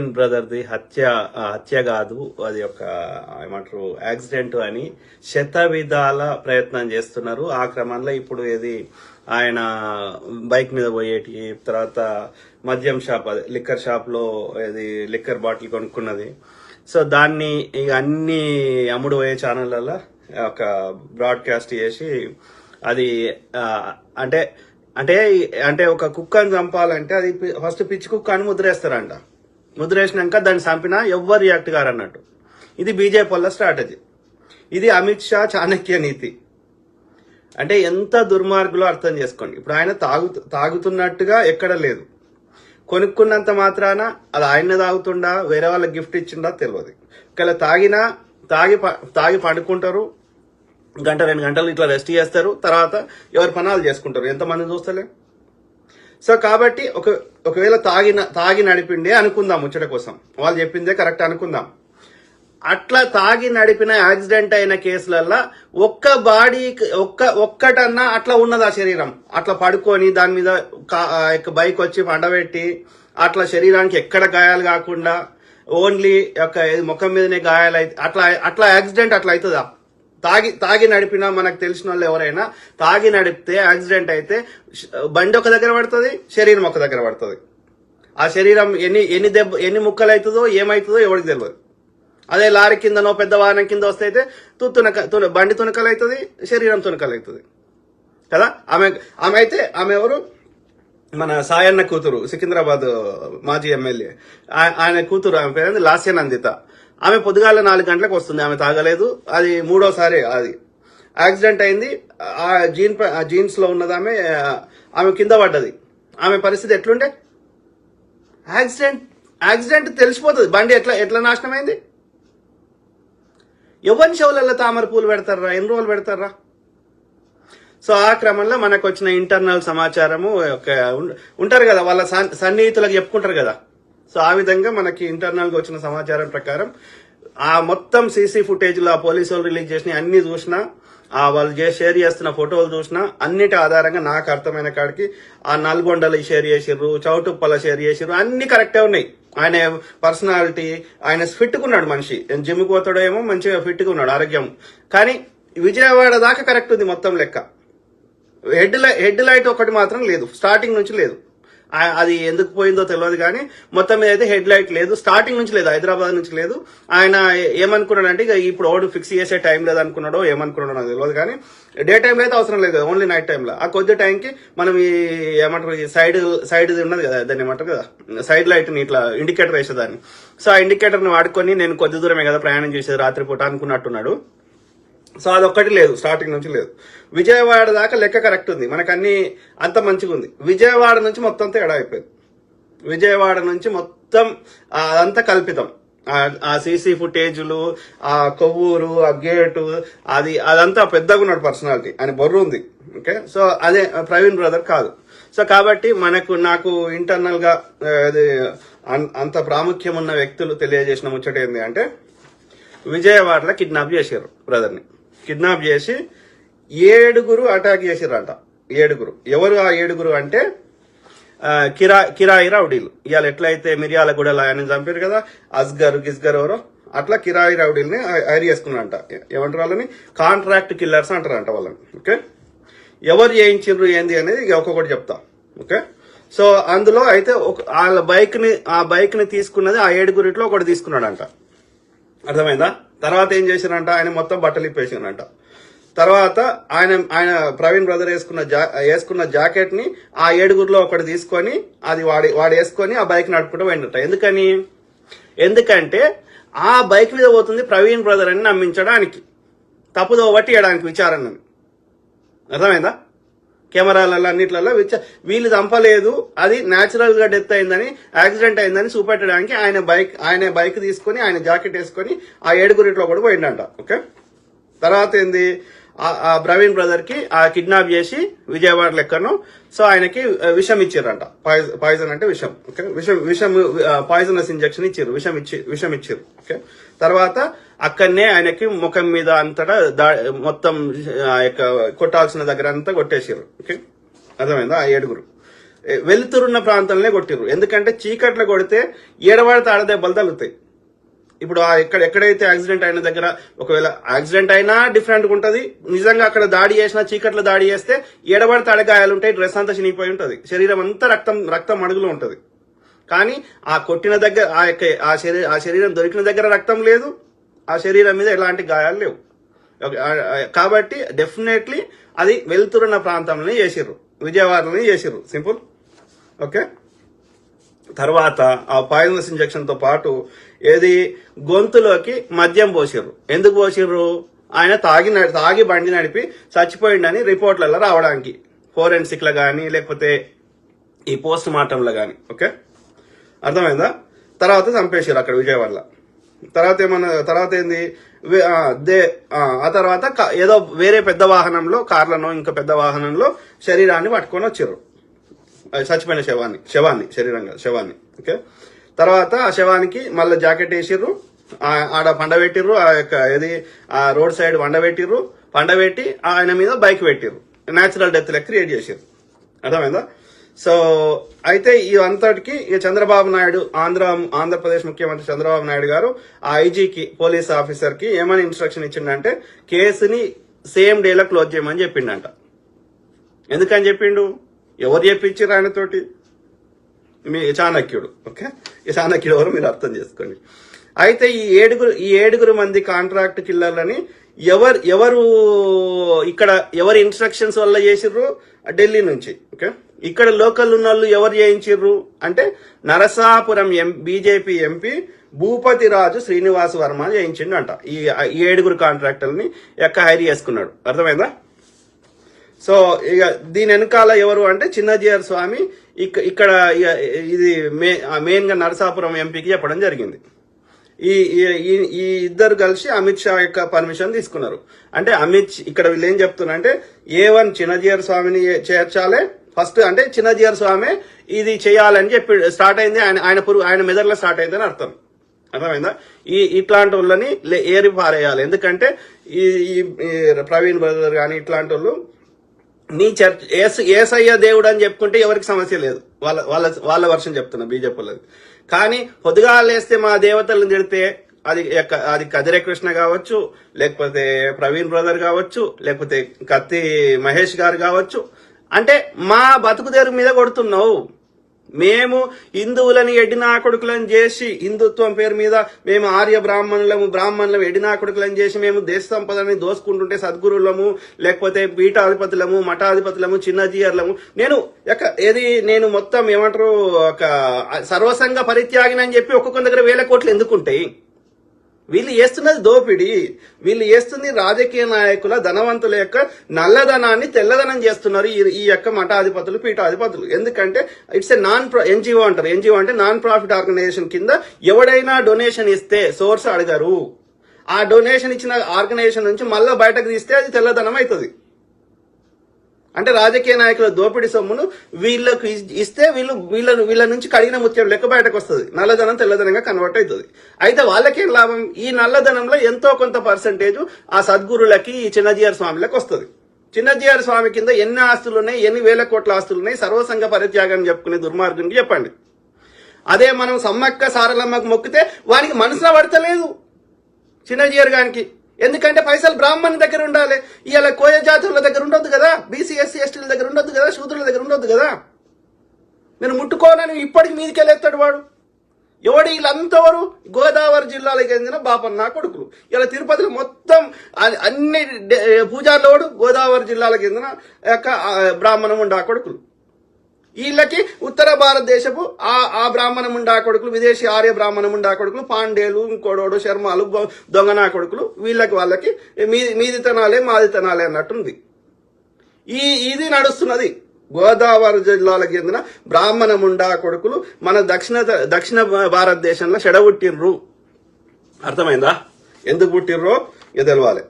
బ్రదర్ది హత్య హత్య కాదు. అది ఒక ఏమంటారు యాక్సిడెంట్ అని శత విధాల ప్రయత్నం చేస్తున్నారు. ఆ క్రమంలో ఇప్పుడు ఇది ఆయన బైక్ మీద పోయేటి తర్వాత మద్యం షాప్ అది లిక్కర్ షాప్లో ఇది లిక్కర్ బాటిల్ కొనుక్కున్నది. సో దాన్ని ఇక అన్ని అమ్ముడు పోయే ఛానళ్ళల్లో ఒక బ్రాడ్కాస్ట్ చేసి అది అంటే అంటే అంటే ఒక కుక్కని చంపాలంటే అది పి- ఫస్ట్ పిచ్చి కుక్క అని ముద్రేస్తారంట. ముద్రేసినాక దాన్ని చంపినా ఎవ్వరు రియాక్ట్ గారు అన్నట్టు ఇది బీజేపీ వల్ల స్ట్రాటజీ ఇది అమిత్ షా చాణక్య నీతి. అంటే ఎంత దుర్మార్గులో అర్థం చేసుకోండి. ఇప్పుడు ఆయన తాగు తాగుతున్నట్టుగా ఎక్కడ లేదు. కొనుక్కున్నంత మాత్రాన అది ఆయన తాగుతుండా వేరే వాళ్ళకి గిఫ్ట్ ఇచ్చిండా తెలియదు ఒకవేళ తాగినా తాగి తాగి పండుకుంటారు గంట రెండు గంటలు ఇట్లా రెస్ట్ చేస్తారు తర్వాత ఎవరి పనాలు చేసుకుంటారు. ఎంతమంది చూస్తలే? సో కాబట్టి ఒక ఒకవేళ తాగిన తాగి నడిపిండే అనుకుందాం ముచ్చట కోసం. వాళ్ళు చెప్పిందే కరెక్ట్ అనుకుందాం. అట్లా తాగి నడిపిన యాక్సిడెంట్ అయిన కేసులల్లో ఒక్క బాడీ ఒక్క ఒక్కటన్నా అట్లా ఉన్నది ఆ శరీరం? అట్లా పడుకొని దాని మీద బైక్ వచ్చి పండబెట్టి అట్లా శరీరానికి ఎక్కడ గాయాలు కాకుండా ఓన్లీ ఒక ముఖం మీదనే గాయాలు అయితే అట్లా అట్లా యాక్సిడెంట్ అట్లా అవుతుందా తాగి తాగి నడిపినా మనకు తెలిసిన వాళ్ళు ఎవరైనా తాగి నడిపితే యాక్సిడెంట్ అయితే బండి ఒక దగ్గర పడుతుంది శరీరం ఒక దగ్గర పడుతుంది. ఆ శరీరం ఎన్ని ఎన్ని దెబ్బ ఎన్ని ముక్కలు అవుతుందో ఏమవుతుందో ఎవరికి తెలియదు అదే లారీ కిందనో పెద్ద వాహనం కింద వస్తే అయితే తు- తునక తున- బండి తునకలు అవుతుంది శరీరం తునకలు అవుతుంది కదా? ఆమె ఆమె అయితే ఆమె ఎవరు? మన సాయన్న కూతురు సికింద్రాబాద్ మాజీ ఎమ్మెల్యే. ఆయన కూతురు ఆమె పేరు లాస్య నందిత ఆమె పొద్దుగాల నాలుగు గంటలకు వస్తుంది ఆమె తాగలేదు. అది మూడోసారి అది. యాక్సిడెంట్ అయింది. ఆ జీన్ ఆ జీన్స్లో ఉన్నది ఆమె ఆమె కింద పడ్డది. ఆమె పరిస్థితి ఎట్లుండే? యాక్సిడెంట్. యాక్సిడెంట్ తెలిసిపోతుంది. బండి ఎట్లా ఎట్లా నాశనమైంది? ఎవరిని చెవులలో తామర పూలు పెడతారా? ఎన్ని రోజులు పెడతారా? సో ఆ క్రమంలో మనకు వచ్చిన ఇంటర్నల్ సమాచారము ఒక ఉంటారు కదా వాళ్ళ సన్- సన్నిహితులకు చెప్పుకుంటారు కదా. సో ఆ విధంగా మనకి ఇంటర్నల్గా వచ్చిన సమాచారం ప్రకారం ఆ మొత్తం సీసీ ఫుటేజ్లో ఆ పోలీసు వాళ్ళు రిలీజ్ చేసిన అన్ని చూసినా ఆ వాళ్ళు షేర్ చేస్తున్న ఫోటోలు చూసినా అన్నిటి ఆధారంగా నాకు అర్థమైన కాడికి ఆ నల్గొండలు షేర్ చేసిర్రు చౌటుప్పల షేర్ చేసిర్రు అన్ని కరెక్టే ఉన్నాయి. ఆయన పర్సనాలిటీ ఆయన ఫిట్ ఉన్నాడు మనిషి జిమ్కి పోతాడో ఏమో మంచిగా ఫిట్గా ఉన్నాడు ఆరోగ్యం. కానీ విజయవాడ దాకా కరెక్ట్ ఉంది మొత్తం లెక్క. హెడ్ లై హెడ్ లైట్ ఒకటి మాత్రం లేదు. స్టార్టింగ్ నుంచి లేదు. అది ఎందుకు పోయిందో తెలియదు కానీ మొత్తం మీద అయితే హెడ్ లైట్ లేదు. స్టార్టింగ్ నుంచి లేదు హైదరాబాద్ నుంచి లేదు. ఆయన ఏమనుకున్నాడంటే ఇక ఇప్పుడు ఓడు ఫిక్స్ చేసే టైం లేదు అనుకున్నాడో ఏమనుకున్నాడో నాకు తెలియదు కానీ డే టైంలో అయితే అవసరం లేదు ఓన్లీ నైట్ టైంలో ఆ కొద్ది టైంకి మనం ఈ ఏమంటారు ఈ సైడ్ సైడ్ ఉన్నది కదా దాన్ని ఏమంటారు కదా సైడ్ లైట్ని ఇట్లా ఇండికేటర్ వేసేదాన్ని. సో ఆ ఇండికేటర్ని వాడుకొని నేను కొద్ది దూరమే కదా ప్రయాణం చేసేది రాత్రిపూట అనుకున్నట్టున్నాడు. సో అదొక్కటి లేదు స్టార్టింగ్ నుంచి లేదు. విజయవాడ దాకా లెక్క కరెక్ట్ ఉంది. మనకు అన్ని అంత మంచిగా ఉంది. విజయవాడ నుంచి మొత్తం తేడా అయిపోయింది. విజయవాడ నుంచి మొత్తం అదంతా కల్పితం. ఆ- సీసీ ఫుటేజ్లు ఆ కొవ్వూరు ఆ గేటు అది అదంతా పెద్దగా ఉన్నాడు పర్సనాలిటీ అని బొర్రు ఉంది. ఓకే సో అదే ప్రవీణ్ బ్రదర్ కాదు. సో కాబట్టి మనకు నాకు ఇంటర్నల్గా అది అంత ప్రాముఖ్యం ఉన్న వ్యక్తులు తెలియజేసిన ముచ్చట ఏంటి అంటే విజయవాడలో కిడ్నాప్ చేశారు బ్రదర్ని కిడ్నాప్ చేసి ఏడుగురు అటాక్ చేసిరంట ఏడుగురు. ఎవరు ఆ ఏడుగురు అంటే కిరా కిరాయి రౌడీలు. ఇవాళ ఎట్లయితే మిర్యాలగూడలో ఆయన చంపారు కదా అస్గర్ గిస్గర్ ఎవరో అట్లా కిరాయి రౌడీల్ని హైర్ చేసుకున్నారంట. ఏమంటారు వాళ్ళని? కాంట్రాక్ట్ కిల్లర్స్ అంటారంట వాళ్ళని. ఓకే? ఎవరు చేయించారు ఏంది అనేది ఒక్కొక్కటి చెప్తా. ఓకే? సో అందులో అయితే ఒక వాళ్ళ బైక్ని ఆ బైక్ని తీసుకున్నది ఆ ఏడుగురిట్లో ఒకటి తీసుకున్నాడంట. అర్థమైందా? తర్వాత ఏం చేసినంట ఆయన మొత్తం బట్టలు ఇప్పేసినంట తర్వాత ఆయన ఆయన ప్రవీణ్ బ్రదర్ వేసుకున్న జా వేసుకున్న జాకెట్ని ఆ ఏడుగురిలో ఒకటి తీసుకొని అది వాడి వాడు వేసుకొని ఆ బైక్ నడుపుకుంటూ పోయిందట ఎందుకని? ఎందుకంటే ఆ బైక్ మీద పోతుంది ప్రవీణ్ బ్రదర్ అని నమ్మించడానికి. తప్పుదో బట్టి ఇవ్వడానికి విచారణ అర్థమైందా? కెమెరాలలో అన్నిట్లలో వీళ్ళు చంపలేదు. అది న్యాచురల్గా డెత్ అయిందని యాక్సిడెంట్ అయిందని చూపెట్టడానికి ఆయన బైక్ ఆయన బైక్ తీసుకొని ఆయన జాకెట్ వేసుకొని ఆ ఏడుగురిట్లో కూడా పోయిండంట. ఓకే తర్వాత ఏంది? ఆ- ఆ ప్రవీణ్ బ్రదర్కి ఆ కిడ్నాప్ చేసి విజయవాడ లెక్కను. సో ఆయనకి విషం ఇచ్చారంట పాయిజన్ అంటే విషం ఓకే? విషం విషం పాయిజనస్ ఇంజక్షన్ ఇచ్చారు విషం ఇచ్చి విషం ఇచ్చారు ఓకే? తర్వాత అక్కడనే ఆయనకి ముఖం మీద అంతటా దా మొత్తం ఆ యొక్క కొట్టాల్సిన దగ్గర అంతా కొట్టేసారు ఓకే? అర్థమైందా? ఆ ఏడుగురు. వెలుతురున్న ప్రాంతంలోనే కొట్టిరు ఎందుకంటే చీకట్లో కొడితే ఏడవాడితే ఆడదెబ్బలు తగులుతాయి. ఇప్పుడు ఆ ఎక్కడ ఎక్కడైతే యాక్సిడెంట్ అయిన దగ్గర ఒకవేళ యాక్సిడెంట్ అయినా డిఫరెంట్ ఉంటుంది. నిజంగా అక్కడ దాడి చేసినా చీకట్లో దాడి చేస్తే ఎడబడి తడగాయాలు ఉంటాయి డ్రెస్ అంతా చినిగిపోయి ఉంటుంది. శరీరం అంతా రక్తం రక్తం అడుగులో ఉంటుంది. కానీ ఆ కొట్టిన దగ్గర ఆ యొక్క ఆ శరీరం ఆ శరీరం దొరికిన దగ్గర రక్తం లేదు. ఆ శరీరం మీద ఎలాంటి గాయాలు లేవు. కాబట్టి డెఫినెట్లీ అది వెళ్తురున్న ప్రాంతంలోనే చేసిర్రు. విజయవాడలోనే చేసిర్రు. సింపుల్. ఓకే? తర్వాత ఆ పాయిజనస్ ఇంజక్షన్తో పాటు ఏది? గొంతులోకి మద్యం పోసిర్రు. ఎందుకు పోసిర్రు? ఆయన తాగి నడి- తాగి బండి నడిపి చచ్చిపోయిండని రిపోర్ట్లలో రావడానికి. ఫోరెన్సిక్లో కానీ లేకపోతే ఈ పోస్ట్ మార్టంలో కానీ ఓకే? అర్థమైందా? తర్వాత చంపేసారు అక్కడ విజయవాడలో. తర్వాత ఏమన్నా తర్వాత ఏంది? దే ఆ, తర్వాత ఏదో వేరే పెద్ద వాహనంలో కార్లను ఇంకా పెద్ద వాహనంలో శరీరాన్ని పట్టుకొని వచ్చారు చచ్చిపోయిన శవాన్ని శవాన్ని శరీరంగా శవాన్ని ఓకే? తర్వాత ఆ శవానికి మళ్ళీ జాకెట్ వేసిర్రు ఆడ పండబెట్టిర్రు ఆ యొక్క ఏది ఆ రోడ్ సైడ్ పండబెట్టిర్రు పండబెట్టి ఆయన మీద బైక్ పెట్టిర్రు. న్యాచురల్ డెత్ లెక్క క్రియేట్ చేసిర్రు. అర్థమైందా? సో అయితే ఈ అంతటికి ఇక చంద్రబాబు నాయుడు ఆంధ్ర ఆంధ్రప్రదేశ్ ముఖ్యమంత్రి చంద్రబాబు నాయుడు గారు ఆ ఐజీకి పోలీస్ ఆఫీసర్కి ఏమని ఇన్స్ట్రక్షన్ ఇచ్చిండంటే కేసుని సేమ్ డేలో క్లోజ్ చేయమని చెప్పిండంట. ఎందుకని చెప్పిండు? ఎవరు చెప్పించారు ఆయనతోటి? మీ చాణక్యుడు ఓకే? ఈ చాణక్యుడు ఎవరు మీరు అర్థం చేసుకోండి. అయితే ఈ ఏడుగురు ఈ ఏడుగురు మంది కాంట్రాక్ట్ కిల్లర్లని ఎవరు ఎవరు ఇక్కడ ఎవరి ఇన్స్ట్రక్షన్స్ వల్ల చేసిర్రు? ఢిల్లీ నుంచి ఓకే? ఇక్కడ లోకల్ ఉన్న వాళ్ళు ఎవరు చేయించిర్రు? అంటే Narasapuram M BJP MP Bhupathi Raju Srinivas Varma చేయించిండు అంట ఈ ఈ ఏడుగురు కాంట్రాక్టర్ని ఎక్క హైర్ చేసుకున్నాడు. అర్థమైందా? సో ఇక దీని వెనకాల ఎవరు అంటే చిన్నజీఆర్ స్వామి. ఇక్కడ ఇక ఇది మే మెయిన్గా నరసాపురం ఎంపీకి చెప్పడం జరిగింది. ఈ ఈ- ఇద్దరు కలిసి అమిత్ షా యొక్క పర్మిషన్ తీసుకున్నారు. అంటే అమిత్ ఇక్కడ వీళ్ళు ఏం చెప్తున్నారంటే ఏ వన్ చిన్నజీఆర్ స్వామిని చేర్చాలి. ఫస్ట్ అంటే చిన్నజీఆర్ స్వామి ఇది చేయాలని చెప్పి స్టార్ట్ అయింది. ఆయన ఆయన పురుగు ఆయన మెదడులో స్టార్ట్ అయిందని అర్థం. అర్థమైందా? ఈ ఇట్లాంటి వాళ్ళని లే- ఏరి పారేయాలి. ఎందుకంటే ఈ ఈ ప్రవీణ్ బ్రదర్ కానీ ఇట్లాంటి వాళ్ళు నీ చర్చ ఏసు ఏసయ్య దేవుడు అని చెప్పుకుంటే ఎవరికి సమస్య లేదు. వాళ్ళ వాళ్ళ వాళ్ళ వర్షం చెప్తున్నా బీజేపీ వాళ్ళది. కానీ పొద్దుగా లేస్తే మా దేవతలను తిడితే అది ఎక్క- అది కదిరే కృష్ణ కావచ్చు లేకపోతే ప్రవీణ్ బ్రదర్ కావచ్చు లేకపోతే కత్తి మహేష్ గారు కావచ్చు. అంటే మా బతుకుదేరు మీద కొడుతున్నావు. మేము హిందువులని ఎడినా కొడుకులను చేసి హిందుత్వం పేరు మీద మేము ఆర్య బ్రాహ్మణులము బ్రాహ్మణులం ఎడినా కొడుకులను చేసి మేము దేశ సంపదని దోసుకుంటుంటే సద్గురులము లేకపోతే పీఠాధిపతులము మఠాధిపతులము చిన్నజీయర్లము. నేను ఎక్క ఏది నేను మొత్తం ఏమంటారు ఒక సర్వసంగ పరిత్యాగినని చెప్పి ఒక్కొక్క దగ్గర వేల కోట్లు ఎందుకుంటాయి? వీళ్ళు చేస్తున్నది దోపిడీ. వీళ్ళు చేస్తుంది రాజకీయ నాయకుల ధనవంతుల యొక్క నల్లధనాన్ని తెల్లధనం చేస్తున్నారు ఈ యొక్క మఠాధిపతులు పీఠాధిపతులు. ఎందుకంటే ఇట్స్ ఎ నాన్ ఎన్జిఓ అంటారు. ఎన్జిఓ అంటే నాన్ ప్రాఫిట్ ఆర్గనైజేషన్ కింద ఎవడైనా డొనేషన్ ఇస్తే సోర్స్ అడగరు. ఆ డొనేషన్ ఇచ్చిన ఆర్గనైజేషన్ నుంచి మళ్ళీ బయటకు తీస్తే అది తెల్లధనం అవుతుంది. అంటే రాజకీయ నాయకుల దోపిడీ సొమ్మును వీళ్ళకు ఇస్తే వీళ్ళు వీళ్ళ వీళ్ళ నుంచి కడిగిన ముత్యం లెక్క బయటకు వస్తుంది. నల్లధనం తెల్లధనంగా కన్వర్ట్ అవుతుంది అయితే వాళ్ళకేం లాభం? ఈ నల్లధనంలో ఎంతో కొంత పర్సంటేజ్ ఆ సద్గురులకి ఈ చిన్నజీఆర్ స్వామిలకు వస్తుంది. చిన్నజీఆర్ స్వామి కింద ఎన్ని ఆస్తులు ఉన్నాయి ఎన్ని వేల కోట్ల ఆస్తులు ఉన్నాయి సర్వసంగ పరిత్యాగం చెప్పుకునే దుర్మార్గునికి చెప్పండి. అదే మనం సమ్మక్క సారలమ్మకు మొక్కితే వానికి మనసులో పడతలేదు. చిన్నజీఆర్ గారికి ఎందుకంటే పైసలు బ్రాహ్మణ్ దగ్గర ఉండాలి. ఇవాళ కోయ జాతుల దగ్గర ఉండొద్దు కదా? బీసీ ఎస్సీ ఎస్టీల దగ్గర ఉండొద్దు కదా? శూద్రుల దగ్గర ఉండొద్దు కదా? నేను ముట్టుకోనని ఇప్పటికి మీదికి వెళ్ళేస్తాడు వాడు. ఎవడు వీళ్ళంతవరు గోదావరి జిల్లాలకు చెందిన బాపన్న కొడుకులు. ఇలా తిరుపతిలో మొత్తం అన్ని డే- గోదావరి జిల్లాలకు చెందిన యొక్క బ్రాహ్మణం ఉండా కొడుకులు. వీళ్ళకి ఉత్తర భారతదేశపు ఆ ఆ బ్రాహ్మణ ముండా కొడుకులు విదేశీ ఆర్య బ్రాహ్మణ ముండా కొడుకులు పాండేలు ఇంకోడోడు శర్మాలు దొంగనా కొడుకులు వీళ్ళకి వాళ్ళకి మీది మీదితనాలే మాదితనాలే అన్నట్టుంది. ఈ ఇది నడుస్తున్నది. గోదావరి జిల్లాలకు చెందిన బ్రాహ్మణ ముండా కొడుకులు మన దక్షిణ దక్షిణ భారతదేశంలో చెడబుట్టిర్రు అర్థమైందా? ఎందుకు పుట్టిర్రో? ఇది తెలవాలి.